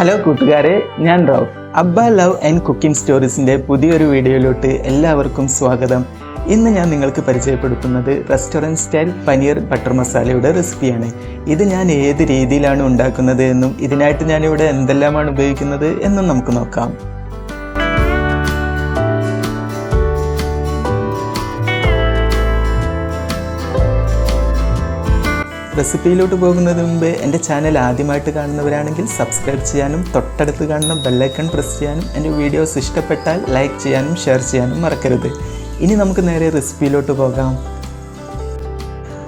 Hello കൂട്ടുകാരെ ഞാൻ റാവു അബ്ബ ലവ് ആൻഡ് കുക്കിംഗ് സ്റ്റോറീസിന്റെ പുതിയൊരു വീഡിയോയിലോട്ട് എല്ലാവർക്കും സ്വാഗതം. ഇന്ന് ഞാൻ നിങ്ങൾക്ക് പരിചയപ്പെടുത്തുന്നത് റെസ്റ്റോറന്റ് സ്റ്റൈൽ പനീർ ബട്ടർ മസാലയുടെ റെസിപ്പിയാണ്. ഇത് ഞാൻ ഏത് രീതിയിലാണ് ഉണ്ടാക്കുന്നത് എന്നും ഇതിനായിട്ട് ഞാനിവിടെ എന്തെല്ലാമാണ് ഉപയോഗിക്കുന്നത് എന്നും നമുക്ക് നോക്കാം. റെസിപ്പിയിലോട്ട് പോകുന്നതിന് മുമ്പ് എന്റെ ചാനൽ ആദ്യമായിട്ട് കാണുന്നവരാണെങ്കിൽ സബ്സ്ക്രൈബ് ചെയ്യാനും തൊട്ടടുത്ത് കാണുന്ന ബെല്ലൈക്കൺ പ്രസ് ചെയ്യാനും എന്റെ വീഡിയോസ് ഇഷ്ടപ്പെട്ടാൽ ലൈക്ക് ചെയ്യാനും ഷെയർ ചെയ്യാനും മറക്കരുത്. ഇനി നമുക്ക് നേരെ റെസിപ്പിയിലോട്ട് പോകാം.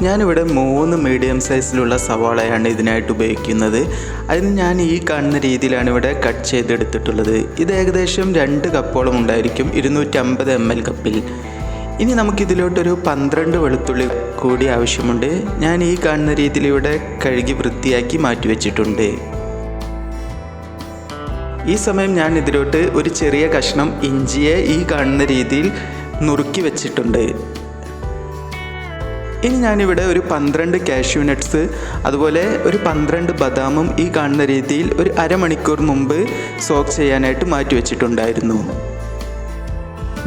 ഞാനിവിടെ മൂന്ന് മീഡിയം സൈസിലുള്ള സവാളയാണ് ഇതിനായിട്ട് ഉപയോഗിക്കുന്നത്. അതിന് ഞാൻ ഈ കാണുന്ന രീതിയിലാണ് ഇവിടെ കട്ട് ചെയ്തെടുത്തിട്ടുള്ളത്. ഇത് ഏകദേശം രണ്ട് കപ്പോളം ഉണ്ടായിരിക്കും. ഇരുന്നൂറ്റമ്പത് എം എൽ കപ്പിൽ. ഇനി നമുക്കിതിലോട്ടൊരു പന്ത്രണ്ട് വെളുത്തുള്ളി കൂടി ആവശ്യമുണ്ട്. ഞാൻ ഈ കാണുന്ന രീതിയിൽ ഇവിടെ കഴുകി വൃത്തിയാക്കി മാറ്റി വെച്ചിട്ടുണ്ട് ഈ സമയം ഞാൻ ഇതിലോട്ട് ഒരു ചെറിയ കഷ്ണം ഇഞ്ചിയെ ഈ കാണുന്ന രീതിയിൽ നുറുക്കി വെച്ചിട്ടുണ്ട്. ഇനി ഞാനിവിടെ ഒരു പന്ത്രണ്ട് കാഷ്യൂ നട്ട്സ് അതുപോലെ ഒരു പന്ത്രണ്ട് ബദാമും ഈ കാണുന്ന രീതിയിൽ ഒരു അരമണിക്കൂർ മുമ്പ് സോക്ക് ചെയ്യാനായിട്ട് മാറ്റി വെച്ചിട്ടുണ്ടായിരുന്നു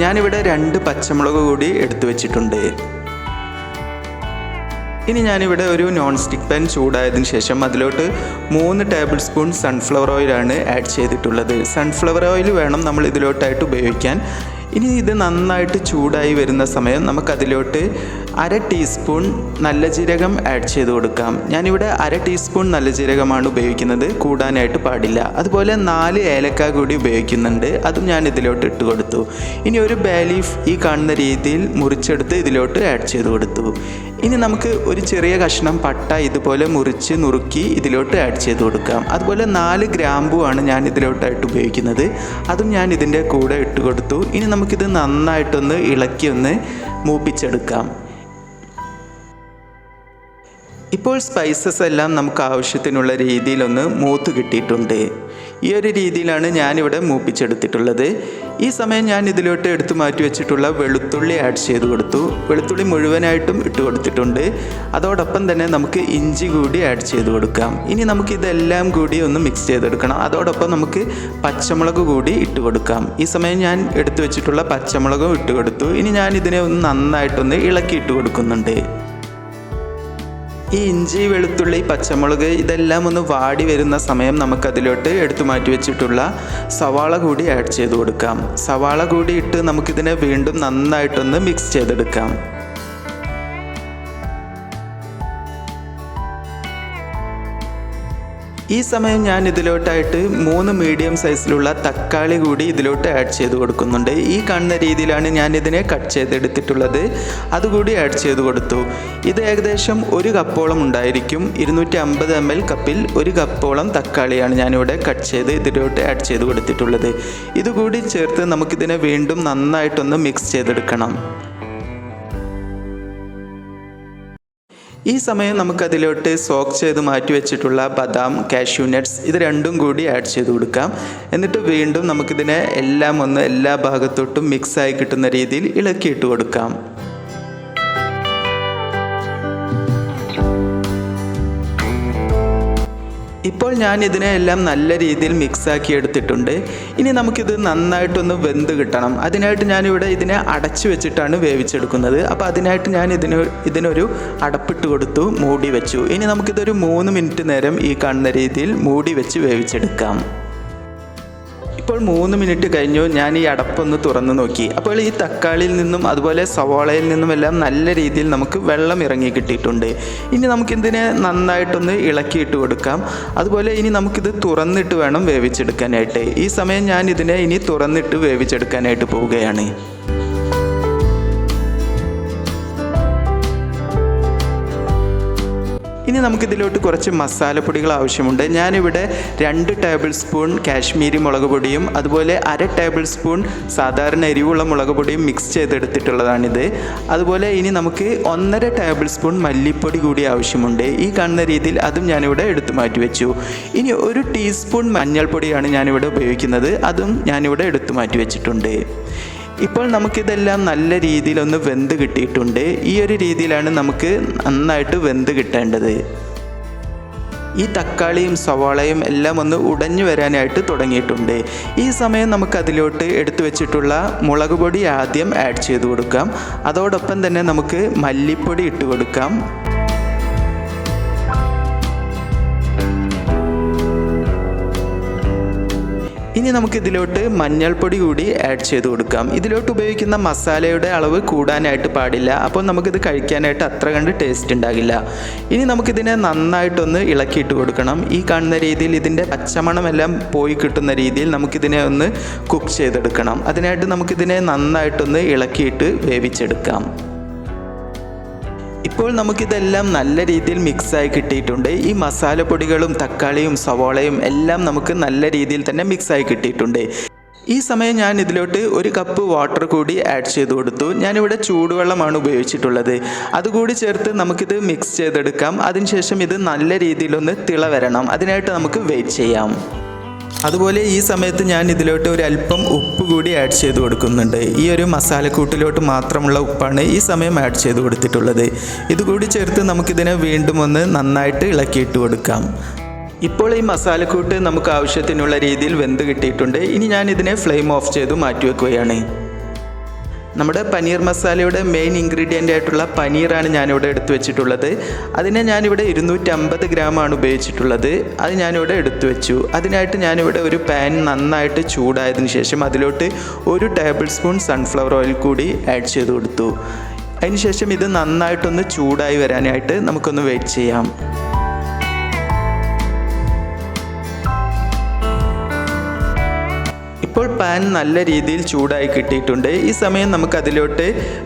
ഞാനിവിടെ രണ്ട് പച്ചമുളക് കൂടി എടുത്തു വെച്ചിട്ടുണ്ട്. ഇനി ഞാനിവിടെ ഒരു നോൺ സ്റ്റിക്ക് പാൻ ചൂടായതിനു ശേഷം അതിലോട്ട് മൂന്ന് ടേബിൾ സ്പൂൺ സൺഫ്ലവർ ഓയിലാണ് ആഡ് ചെയ്തിട്ടുള്ളത്. സൺഫ്ലവർ ഓയിൽ വേണം നമ്മൾ ഇതിലോട്ടായിട്ട് ഉപയോഗിക്കാൻ. ഇനി ഇത് നന്നായിട്ട് ചൂടായി വരുന്ന സമയം നമുക്കതിലോട്ട് അര ടീസ്പൂൺ നല്ല ജീരകം ആഡ് ചെയ്ത് കൊടുക്കാം. ഞാനിവിടെ അര ടീസ്പൂൺ നല്ല ജീരകമാണ് ഉപയോഗിക്കുന്നത്. കൂടാനായിട്ട് പാടില്ല. അതുപോലെ നാല് ഏലക്ക കൂടി ഉപയോഗിക്കുന്നുണ്ട്. അതും ഞാൻ ഇതിലോട്ട് ഇട്ട് കൊടുത്തു. ഇനി ഒരു ബേലീഫ് ഈ കാണുന്ന രീതിയിൽ മുറിച്ചെടുത്ത് ഇതിലോട്ട് ആഡ് ചെയ്ത് കൊടുത്തു. ഇനി നമുക്ക് ഒരു ചെറിയ കഷ്ണം പട്ട ഇതുപോലെ മുറിച്ച് നുറുക്കി ഇതിലോട്ട് ആഡ് ചെയ്ത് കൊടുക്കാം. അതുപോലെ നാല് ഗ്രാമ്പുവാണ് ഞാൻ ഇതിലോട്ടായിട്ട് ഉപയോഗിക്കുന്നത്. അതും ഞാൻ ഇതിന്റെ കൂടെ ഇട്ട് കൊടുത്തു. ഇനി നമുക്കിത് നന്നായിട്ടൊന്ന് ഇളക്കി ഒന്ന് മൂപ്പിച്ചെടുക്കാം. ഇപ്പോൾ സ്പൈസസ് എല്ലാം നമുക്ക് ആവശ്യത്തിനുള്ള രീതിയിലൊന്ന് മൂത്ത് കിട്ടിയിട്ടുണ്ട്. ഈ ഒരു രീതിയിലാണ് ഞാനിവിടെ മൂപ്പിച്ചെടുത്തിട്ടുള്ളത്. ഈ സമയം ഞാൻ ഇതിലോട്ട് എടുത്തു മാറ്റി വെച്ചിട്ടുള്ള വെളുത്തുള്ളി ആഡ് ചെയ്ത് കൊടുത്തു. വെളുത്തുള്ളി മുഴുവനായിട്ടും ഇട്ട് കൊടുത്തിട്ടുണ്ട്. അതോടൊപ്പം തന്നെ നമുക്ക് ഇഞ്ചി കൂടി ആഡ് ചെയ്ത് കൊടുക്കാം. ഇനി നമുക്ക് ഇതെല്ലാം കൂടി ഒന്ന് മിക്സ് ചെയ്തെടുക്കണം. അതോടൊപ്പം നമുക്ക് പച്ചമുളക് കൂടി ഇട്ട് കൊടുക്കാം. ഈ സമയം ഞാൻ എടുത്തു വെച്ചിട്ടുള്ള പച്ചമുളകും ഇട്ട് കൊടുത്തു. ഇനി ഞാൻ ഇതിനെ ഒന്ന് നന്നായിട്ടൊന്ന് ഇളക്കി ഇട്ട് കൊടുക്കുന്നുണ്ട്. ഈ ഇഞ്ചി വെളുത്തുള്ളി പച്ചമുളക് ഇതെല്ലാം ഒന്ന് വാടി വരുന്ന സമയം നമുക്കതിലോട്ട് എടുത്തു മാറ്റി വെച്ചിട്ടുള്ള സവാള കൂടി ആഡ് ചെയ്ത് കൊടുക്കാം. സവാള കൂടി ഇട്ട് നമുക്കിതിനെ വീണ്ടും നന്നായിട്ടൊന്ന് മിക്സ് ചെയ്തെടുക്കാം. ഈ സമയം ഞാൻ ഇതിലോട്ടായിട്ട് മൂന്ന് മീഡിയം സൈസിലുള്ള തക്കാളി കൂടി ഇതിലോട്ട് ആഡ് ചെയ്ത് കൊടുക്കുന്നുണ്ട്. ഈ കാണുന്ന രീതിയിലാണ് ഞാൻ ഇതിനെ കട്ട് ചെയ്തെടുത്തിട്ടുള്ളത്. അതുകൂടി ആഡ് ചെയ്ത് കൊടുത്തു. ഇത് ഏകദേശം ഒരു കപ്പോളം ഉണ്ടായിരിക്കും. ഇരുന്നൂറ്റി അമ്പത് എം എൽ കപ്പിൽ ഒരു കപ്പോളം തക്കാളിയാണ് ഞാനിവിടെ കട്ട് ചെയ്ത് ഇതിലോട്ട് ആഡ് ചെയ്ത് കൊടുത്തിട്ടുള്ളത്. ഇതുകൂടി ചേർത്ത് നമുക്കിതിനെ വീണ്ടും നന്നായിട്ടൊന്ന് മിക്സ് ചെയ്തെടുക്കണം. ഈ സമയം നമുക്കതിലോട്ട് സോക്ക് ചെയ്ത് മാറ്റി വെച്ചിട്ടുള്ള ബദാം കാഷ്യൂ നട്ട്സ് ഇത് രണ്ടും കൂടി ആഡ് ചെയ്ത് കൊടുക്കാം. എന്നിട്ട് വീണ്ടും നമുക്കിതിനെ എല്ലാം ഒന്ന് എല്ലാ ഭാഗത്തോട്ടും മിക്സായി കിട്ടുന്ന രീതിയിൽ ഇളക്കിയിട്ട് കൊടുക്കാം. ഞാൻ ഇതിനെ എല്ലാം നല്ല രീതിയിൽ മിക്സാക്കി എടുത്തിട്ടുണ്ട്. ഇനി നമുക്കിത് നന്നായിട്ടൊന്ന് വെന്ത് കിട്ടണം. അതിനായിട്ട് ഞാനിവിടെ ഇതിനെ അടച്ചു വെച്ചിട്ടാണ് വേവിച്ചെടുക്കുന്നത്. അപ്പോൾ അതിനായിട്ട് ഞാൻ ഇതിന് ഇതിനൊരു അടപ്പിട്ട് കൊടുത്തു മൂടി വെച്ചു. ഇനി നമുക്കിതൊരു മൂന്ന് മിനിറ്റ് നേരം ഈ കാണുന്ന രീതിയിൽ മൂടി വെച്ച് വേവിച്ചെടുക്കാം. ഇപ്പോൾ മൂന്ന് മിനിറ്റ് കഴിഞ്ഞു. ഞാൻ ഈ അടപ്പൊന്ന് തുറന്നു നോക്കി. അപ്പോൾ ഈ തക്കാളിയിൽ നിന്നും അതുപോലെ സവാളയിൽ നിന്നും എല്ലാം നല്ല രീതിയിൽ നമുക്ക് വെള്ളം ഇറങ്ങി കിട്ടിയിട്ടുണ്ട്. ഇനി നമുക്കിതിനെ നന്നായിട്ടൊന്ന് ഇളക്കിയിട്ട് കൊടുക്കാം. അതുപോലെ ഇനി നമുക്കിത് തുറന്നിട്ട് വേണം വേവിച്ചെടുക്കാനായിട്ട്. ഈ സമയം ഞാൻ ഇതിനെ ഇനി തുറന്നിട്ട് വേവിച്ചെടുക്കാനായിട്ട് പോവുകയാണ്. ഇനി നമുക്കിതിലോട്ട് കുറച്ച് മസാലപ്പൊടികൾ ആവശ്യമുണ്ട്. ഞാനിവിടെ രണ്ട് ടേബിൾ സ്പൂൺ കാശ്മീരി മുളക് പൊടിയും അതുപോലെ അര ടേബിൾ സ്പൂൺ സാധാരണ എരിവുള്ള മുളക് പൊടിയും മിക്സ് ചെയ്തെടുത്തിട്ടുള്ളതാണിത്. അതുപോലെ ഇനി നമുക്ക് ഒന്നര ടേബിൾ സ്പൂൺ മല്ലിപ്പൊടി കൂടി ആവശ്യമുണ്ട്. ഈ കാണുന്ന രീതിയിൽ അതും ഞാനിവിടെ എടുത്തു മാറ്റി വെച്ചു. ഇനി ഒരു ടീസ്പൂൺ മഞ്ഞൾപ്പൊടിയാണ് ഞാനിവിടെ ഉപയോഗിക്കുന്നത്. അതും ഞാനിവിടെ എടുത്തു മാറ്റി വെച്ചിട്ടുണ്ട്. ഇപ്പോൾ നമുക്കിതെല്ലാം നല്ല രീതിയിലൊന്ന് വെന്ത് കിട്ടിയിട്ടുണ്ട്. ഈ ഒരു രീതിയിലാണ് നമുക്ക് നന്നായിട്ട് വെന്ത് കിട്ടേണ്ടത്. ഈ തക്കാളിയും സവാളയും എല്ലാം ഒന്ന് ഉടഞ്ഞു വരാനായിട്ട് തുടങ്ങിയിട്ടുണ്ട്. ഈ സമയം നമുക്ക് അതിലോട്ട് എടുത്തു വെച്ചിട്ടുള്ള മുളക് പൊടി ആദ്യം ആഡ് ചെയ്ത് കൊടുക്കാം. അതോടൊപ്പം തന്നെ നമുക്ക് മല്ലിപ്പൊടി ഇട്ട് കൊടുക്കാം. ഇനി നമുക്ക് ഇതിലോട്ട് മഞ്ഞൾപ്പൊടി കൂടി ആഡ് ചെയ്ത് കൊടുക്കാം. ഇതിലോട്ട് ഉപയോഗിക്കുന്ന മസാലയുടെ അളവ് കൂടാനായിട്ട് പാടില്ല. അപ്പോൾ നമുക്കിത് കഴിക്കാനായിട്ട് അത്ര കണ്ട് ടേസ്റ്റ് ഉണ്ടാകില്ല. ഇനി നമുക്കിതിനെ നന്നായിട്ടൊന്ന് ഇളക്കിയിട്ട് കൊടുക്കണം. ഈ കാണുന്ന രീതിയിൽ ഇതിന്റെ പച്ചമണമെല്ലാം പോയി കിട്ടുന്ന രീതിയിൽ നമുക്കിതിനെ ഒന്ന് കുക്ക് ചെയ്തെടുക്കണം. അതിനായിട്ട് നമുക്കിതിനെ നന്നായിട്ടൊന്ന് ഇളക്കിയിട്ട് വേവിച്ചെടുക്കാം. ഇപ്പോൾ നമുക്കിതെല്ലാം നല്ല രീതിയിൽ മിക്സായി കിട്ടിയിട്ടുണ്ട്. ഈ മസാലപ്പൊടികളും തക്കാളിയും സവോളയും എല്ലാം നമുക്ക് നല്ല രീതിയിൽ തന്നെ മിക്സായി കിട്ടിയിട്ടുണ്ട്. ഈ സമയം ഞാൻ ഇതിലോട്ട് ഒരു കപ്പ് വാട്ടർ കൂടി ആഡ് ചെയ്ത് കൊടുത്തു. ഞാനിവിടെ ചൂടുവെള്ളമാണ് ഉപയോഗിച്ചിട്ടുള്ളത്. അതുകൂടി ചേർത്ത് നമുക്കിത് മിക്സ് ചെയ്തെടുക്കാം. അതിനുശേഷം ഇത് നല്ല രീതിയിലൊന്ന് തിള വരണം. അതിനായിട്ട് നമുക്ക് വെയിറ്റ് ചെയ്യാം. അതുപോലെ ഈ സമയത്ത് ഞാൻ ഇതിലോട്ട് ഒരു അല്പം ഉപ്പ് കൂടി ആഡ് ചെയ്ത് കൊടുക്കുന്നുണ്ട്. ഈ ഒരു മസാലക്കൂട്ടിലോട്ട് മാത്രമുള്ള ഉപ്പാണ് ഈ സമയം ആഡ് ചെയ്ത് കൊടുത്തിട്ടുള്ളത്. ഇതുകൂടി ചേർത്ത് നമുക്കിതിനെ വീണ്ടും ഒന്ന് നന്നായിട്ട് ഇളക്കിയിട്ട് കൊടുക്കാം. ഇപ്പോൾ ഈ മസാലക്കൂട്ട് നമുക്ക് ആവശ്യത്തിനുള്ള രീതിയിൽ വെന്ത് കിട്ടിയിട്ടുണ്ട്. ഇനി ഞാൻ ഇതിനെ ഫ്ലെയിം ഓഫ് ചെയ്ത് മാറ്റി വെക്കുകയാണ്. നമ്മുടെ പനീർ മസാലയുടെ മെയിൻ ഇൻഗ്രീഡിയന്റ് ആയിട്ടുള്ള പനീറാണ് ഞാനിവിടെ എടുത്തു വെച്ചിട്ടുള്ളത്. അതിനെ ഞാനിവിടെ ഇരുന്നൂറ്റമ്പത് ഗ്രാമാണ് ഉപയോഗിച്ചിട്ടുള്ളത്. അത് ഞാനിവിടെ എടുത്തു വെച്ചു. അതിനായിട്ട് ഞാനിവിടെ ഒരു പാൻ നന്നായിട്ട് ചൂടായതിനു ശേഷം അതിലോട്ട് ഒരു ടേബിൾ സ്പൂൺ സൺഫ്ലവർ ഓയിൽ കൂടി ആഡ് ചെയ്ത് കൊടുത്തു. അതിനുശേഷം ഇത് നന്നായിട്ടൊന്ന് ചൂടായി വരാനായിട്ട് നമുക്കൊന്ന് വെയിറ്റ് ചെയ്യാം. ഇപ്പോൾ പാൻ നല്ല രീതിയിൽ ചൂടായി കിട്ടിയിട്ടുണ്ട്. ഈ സമയം നമുക്ക് അതിലോട്ട്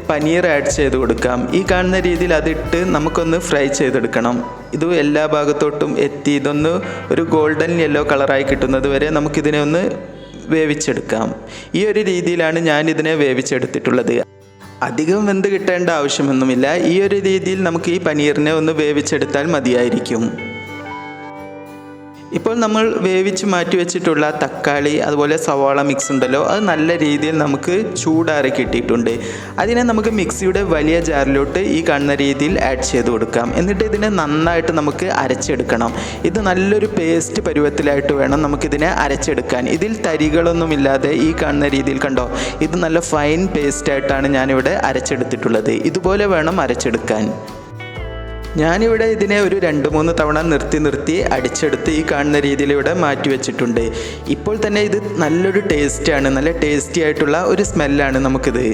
പനീർ ആഡ് ചെയ്ത് കൊടുക്കാം. ഈ കാണുന്ന രീതിയിൽ അതിട്ട് നമുക്കൊന്ന് ഫ്രൈ ചെയ്തെടുക്കണം. ഇത് എല്ലാ ഭാഗത്തോട്ടും എത്തി. ഇതൊന്ന് ഒരു ഗോൾഡൻ യെല്ലോ കളറായി കിട്ടുന്നത് വരെ നമുക്കിതിനെ ഒന്ന് വേവിച്ചെടുക്കാം. ഈ ഒരു രീതിയിലാണ് ഞാൻ ഇതിനെ വേവിച്ചെടുത്തിട്ടുള്ളത്. അധികം വെന്ത് കിട്ടേണ്ട ആവശ്യമൊന്നുമില്ല. ഈ ഒരു രീതിയിൽ നമുക്ക് ഈ പനീറിനെ ഒന്ന് വേവിച്ചെടുത്താൽ മതിയായിരിക്കും. ഇപ്പോൾ നമ്മൾ വേവിച്ച് മാറ്റി വെച്ചിട്ടുള്ള തക്കാളി അതുപോലെ സവാള മിക്സ് ഉണ്ടല്ലോ അത് നല്ല രീതിയിൽ നമുക്ക് ചൂടാറി കിട്ടിയിട്ടുണ്ട്. അതിനെ നമുക്ക് മിക്സിയുടെ വലിയ ജാറിലോട്ട് ഈ കാണുന്ന രീതിയിൽ ആഡ് ചെയ്ത് കൊടുക്കാം. എന്നിട്ട് ഇതിനെ നന്നായിട്ട് നമുക്ക് അരച്ചെടുക്കണം. ഇത് നല്ലൊരു പേസ്റ്റ് പരുവത്തിലായിട്ട് വേണം നമുക്കിതിനെ അരച്ചെടുക്കാൻ. ഇതിൽ തരികളൊന്നുമില്ലാതെ ഈ കാണുന്ന രീതിയിൽ കണ്ടോ? ഇത് നല്ല ഫൈൻ പേസ്റ്റായിട്ടാണ് ഞാനിവിടെ അരച്ചെടുത്തിട്ടുള്ളത്. ഇതുപോലെ വേണം അരച്ചെടുക്കാൻ. ഞാനിവിടെ ഇതിനെ ഒരു രണ്ട് മൂന്ന് തവണ നിർത്തി നിർത്തി അടിച്ചെടുത്ത് ഈ കാണുന്ന രീതിയിൽ ഇവിടെ മാറ്റി വെച്ചിട്ടുണ്ട്. ഇപ്പോൾ തന്നെ ഇത് നല്ലൊരു ടേസ്റ്റാണ് നല്ല ടേസ്റ്റി ആയിട്ടുള്ള ഒരു സ്മെല്ലാണ് നമുക്കിത്.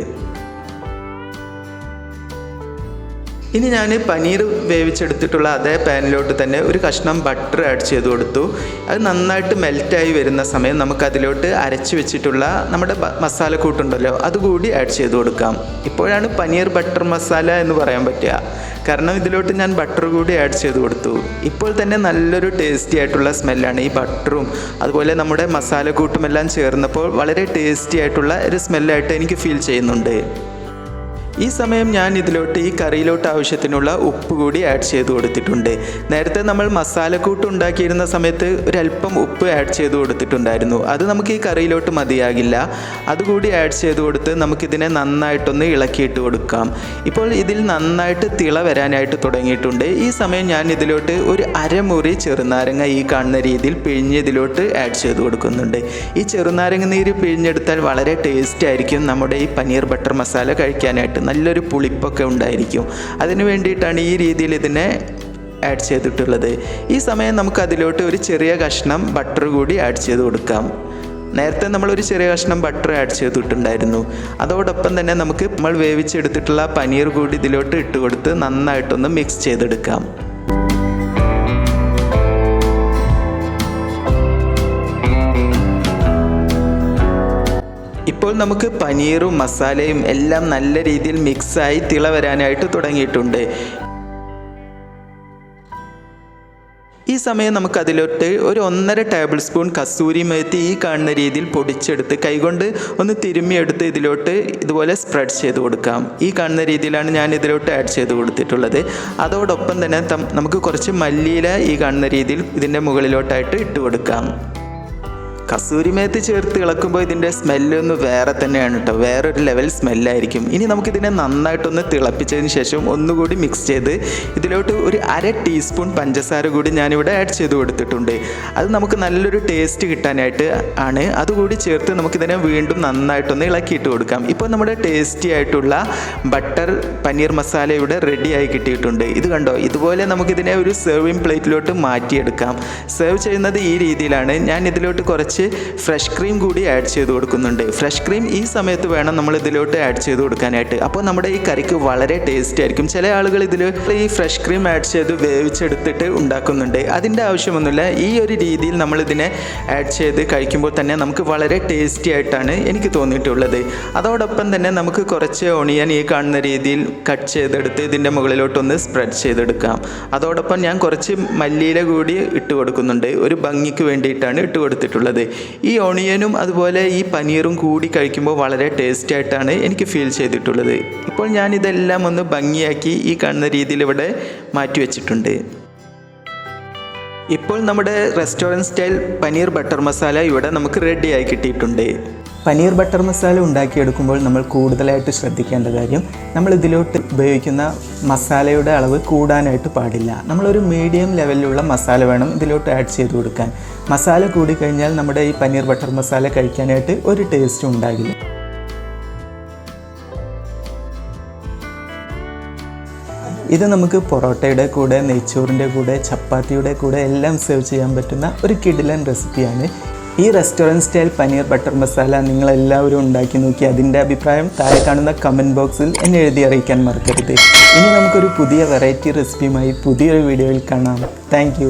ഇനി ഞാൻ പനീർ വേവിച്ചെടുത്തിട്ടുള്ള അതേ പാനിലോട്ട് തന്നെ ഒരു കഷ്ണം ബട്ടർ ആഡ് ചെയ്ത് കൊടുത്തു. അത് നന്നായിട്ട് മെൽറ്റായി വരുന്ന സമയം നമുക്ക് അതിലോട്ട് അരച്ച് വെച്ചിട്ടുള്ള നമ്മുടെ മസാല മസാലക്കൂട്ടുണ്ടല്ലോ അതുകൂടി ആഡ് ചെയ്ത് കൊടുക്കാം. ഇപ്പോഴാണ് പനീർ ബട്ടർ മസാല എന്ന് പറയാൻ പറ്റുക. കാരണം ഇതിലോട്ട് ഞാൻ ബട്ടർ കൂടി ആഡ് ചെയ്ത് കൊടുത്തു. ഇപ്പോൾ തന്നെ നല്ലൊരു ടേസ്റ്റി ആയിട്ടുള്ള സ്മെല്ലാണ് ഈ ബട്ടറും. അതുപോലെ നമ്മുടെ മസാലക്കൂട്ടുമെല്ലാം ചേർന്നപ്പോൾ വളരെ ടേസ്റ്റി ആയിട്ടുള്ള ഒരു സ്മെല്ലായിട്ട് എനിക്ക് ഫീൽ ചെയ്യുന്നുണ്ട്. ഈ സമയം ഞാൻ ഇതിലോട്ട് ഈ കറിയിലോട്ട് ആവശ്യത്തിനുള്ള ഉപ്പ് കൂടി ആഡ് ചെയ്ത് കൊടുത്തിട്ടുണ്ട്. നേരത്തെ നമ്മൾ മസാലക്കൂട്ട് ഉണ്ടാക്കിയിരുന്ന സമയത്ത് ഒരല്പം ഉപ്പ് ആഡ് ചെയ്ത് കൊടുത്തിട്ടുണ്ടായിരുന്നു. അത് നമുക്ക് ഈ കറിയിലോട്ട് മതിയാകില്ല. അതുകൂടി ആഡ് ചെയ്ത് കൊടുത്ത് നമുക്കിതിനെ നന്നായിട്ടൊന്ന് ഇളക്കിയിട്ട് കൊടുക്കാം. ഇപ്പോൾ ഇതിൽ നന്നായിട്ട് തിള വരാനായിട്ട് തുടങ്ങിയിട്ടുണ്ട്. ഈ സമയം ഞാൻ ഇതിലോട്ട് ഒരു അരമുറി ചെറുനാരങ്ങ ഈ കാണുന്ന രീതിയിൽ പിഴിഞ്ഞ് ഇതിലോട്ട് ആഡ് ചെയ്ത് കൊടുക്കുന്നുണ്ട്. ഈ ചെറുനാരങ്ങ നീര് പിഴിഞ്ഞെടുത്താൽ വളരെ ടേസ്റ്റ് ആയിരിക്കും നമ്മുടെ ഈ പനീർ ബട്ടർ മസാല കഴിക്കാനായിട്ട്. നല്ലൊരു പുളിപ്പൊക്കെ ഉണ്ടായിരിക്കും. അതിന് വേണ്ടിയിട്ടാണ് ഈ രീതിയിൽ ഇതിനെ ആഡ് ചെയ്തിട്ടുള്ളത്. ഈ സമയം നമുക്ക് അതിലോട്ട് ഒരു ചെറിയ കഷ്ണം ബട്ടർ കൂടി ആഡ് ചെയ്ത് കൊടുക്കാം. നേരത്തെ നമ്മളൊരു ചെറിയ കഷ്ണം ബട്ടർ ആഡ് ചെയ്തിട്ടുണ്ടായിരുന്നു. അതോടൊപ്പം തന്നെ നമുക്ക് നമ്മൾ വേവിച്ചെടുത്തിട്ടുള്ള പനീർ കൂടി ഇതിലോട്ട് ഇട്ട് കൊടുത്ത് നന്നായിട്ടൊന്ന് മിക്സ് ചെയ്തെടുക്കാം. ഇപ്പോൾ നമുക്ക് പനീറും മസാലയും എല്ലാം നല്ല രീതിയിൽ മിക്സായി തിള വരാനായിട്ട് തുടങ്ങിയിട്ടുണ്ട്. ഈ സമയം നമുക്ക് അതിലോട്ട് ഒരു ഒന്നര ടേബിൾ സ്പൂൺ കസൂരി മേത്തി ഈ കാണുന്ന രീതിയിൽ പൊടിച്ചെടുത്ത് കൈകൊണ്ട് ഒന്ന് തിരുമ്മിയെടുത്ത് ഇതിലോട്ട് ഇതുപോലെ സ്പ്രെഡ് ചെയ്ത് കൊടുക്കാം. ഈ കാണുന്ന രീതിയിലാണ് ഞാൻ ഇതിലോട്ട് ആഡ് ചെയ്ത് കൊടുത്തിട്ടുള്ളത്. അതോടൊപ്പം തന്നെ നമുക്ക് കുറച്ച് മല്ലിയില ഈ കാണുന്ന രീതിയിൽ ഇതിന്റെ മുകളിലോട്ടായിട്ട് ഇട്ട് കൊടുക്കാം. കസൂരിമേത്ത് ചേർത്ത് ഇളക്കുമ്പോൾ ഇതിന്റെ സ്മെല്ലൊന്ന് വേറെ തന്നെയാണ് കേട്ടോ വേറൊരു ലെവൽ സ്മെല്ലായിരിക്കും ഇനി നമുക്കിതിനെ നന്നായിട്ടൊന്ന് തിളപ്പിച്ചതിന് ശേഷം ഒന്നുകൂടി മിക്സ് ചെയ്ത് ഇതിലോട്ട് ഒരു അര ടീസ്പൂൺ പഞ്ചസാര കൂടി ഞാനിവിടെ ആഡ് ചെയ്ത് കൊടുത്തിട്ടുണ്ട്. അത് നമുക്ക് നല്ലൊരു ടേസ്റ്റ് കിട്ടാനായിട്ട് ആണ്. അതുകൂടി ചേർത്ത് നമുക്കിതിനെ വീണ്ടും നന്നായിട്ടൊന്ന് ഇളക്കിയിട്ട് കൊടുക്കാം. ഇപ്പോൾ നമ്മുടെ ടേസ്റ്റി ആയിട്ടുള്ള ബട്ടർ പനീർ മസാല ഇവിടെ റെഡി ആയി കിട്ടിയിട്ടുണ്ട്. ഇത് കണ്ടോ? ഇതുപോലെ നമുക്കിതിനെ ഒരു സെർവിങ് പ്ലേറ്റിലോട്ട് മാറ്റിയെടുക്കാം. സെർവ് ചെയ്യുന്നത് ഈ രീതിയിലാണ്. ഞാൻ ഇതിലോട്ട് കുറച്ച് ഫ്രഷ് ക്രീം കൂടി ആഡ് ചെയ്ത് കൊടുക്കുന്നുണ്ട്. ഫ്രഷ് ക്രീം ഈ സമയത്ത് വേണം നമ്മൾ ഇതിലോട്ട് ആഡ് ചെയ്ത് കൊടുക്കാനായിട്ട്. അപ്പോൾ നമ്മുടെ ഈ കറിക്ക് വളരെ ടേസ്റ്റി ആയിരിക്കും. ചില ആളുകൾ ഇതിൽ ഈ ഫ്രഷ് ക്രീം ആഡ് ചെയ്ത് വേവിച്ചെടുത്തിട്ട് ഉണ്ടാക്കുന്നുണ്ട്. അതിന്റെ ആവശ്യമൊന്നുമില്ല. ഈ ഒരു രീതിയിൽ നമ്മൾ ഇതിനെ ആഡ് ചെയ്ത് കഴിക്കുമ്പോൾ തന്നെ നമുക്ക് വളരെ ടേസ്റ്റി ആയിട്ടാണ് എനിക്ക് തോന്നിയിട്ടുള്ളത്. അതോടൊപ്പം തന്നെ നമുക്ക് കുറച്ച് ഒണിയൻ ഈ കാണുന്ന രീതിയിൽ കട്ട് ചെയ്തെടുത്ത് ഇതിന്റെ മുകളിലോട്ടൊന്ന് സ്പ്രെഡ് ചെയ്തെടുക്കാം. അതോടൊപ്പം ഞാൻ കുറച്ച് മല്ലിയില കൂടി ഇട്ട് കൊടുക്കുന്നുണ്ട്. ഒരു ഭംഗിക്ക് വേണ്ടിയിട്ടാണ് ഇട്ട് കൊടുത്തിട്ടുള്ളത്. ഈ ഒണിയനും അതുപോലെ ഈ പനീറും കൂടി കഴിക്കുമ്പോൾ വളരെ ടേസ്റ്റി ആയിട്ടാണ് എനിക്ക് ഫീൽ ചെയ്തിട്ടുള്ളത്. ഇപ്പോൾ ഞാൻ ഇതെല്ലാം ഒന്ന് ഭംഗിയാക്കി ഈ കാണുന്ന രീതിയിൽ ഇവിടെ മാറ്റി വെച്ചിട്ടുണ്ട്. ഇപ്പോൾ നമ്മുടെ restaurant style paneer butter masala ഇവിടെ നമുക്ക് റെഡിയായി കിട്ടിയിട്ടുണ്ട്. പനീർ ബട്ടർ മസാല ഉണ്ടാക്കിയെടുക്കുമ്പോൾ നമ്മൾ കൂടുതലായിട്ട് ശ്രദ്ധിക്കേണ്ട കാര്യം നമ്മൾ ഇതിലോട്ട് ഉപയോഗിക്കുന്ന മസാലയുടെ അളവ് കൂടാനായിട്ട് പാടില്ല. നമ്മളൊരു മീഡിയം ലെവലിലുള്ള മസാല വേണം ഇതിലോട്ട് ആഡ് ചെയ്ത് കൊടുക്കാൻ. മസാല കൂടിക്കഴിഞ്ഞാൽ നമ്മുടെ ഈ പനീർ ബട്ടർ മസാല കഴിക്കാനായിട്ട് ഒരു ടേസ്റ്റും ഉണ്ടാകില്ല. ഇത് നമുക്ക് പൊറോട്ടയുടെ കൂടെ നെയ്ച്ചോറിന്റെ കൂടെ ചപ്പാത്തിയുടെ കൂടെ എല്ലാം സെർവ് ചെയ്യാൻ പറ്റുന്ന ഒരു കിഡിലൻ റെസിപ്പിയാണ് ഈ restaurant style paneer butter masala നിങ്ങളെല്ലാവരും ഉണ്ടാക്കി നോക്കി അതിന്റെ അഭിപ്രായം താഴെ കാണുന്ന കമന്റ് ബോക്സിൽ എന്നെ എഴുതി അറിയിക്കാൻ മറക്കരുത്. ഇനി നമുക്കൊരു പുതിയ വെറൈറ്റി റെസിപ്പിയുമായി പുതിയൊരു വീഡിയോയിൽ കാണാം. താങ്ക്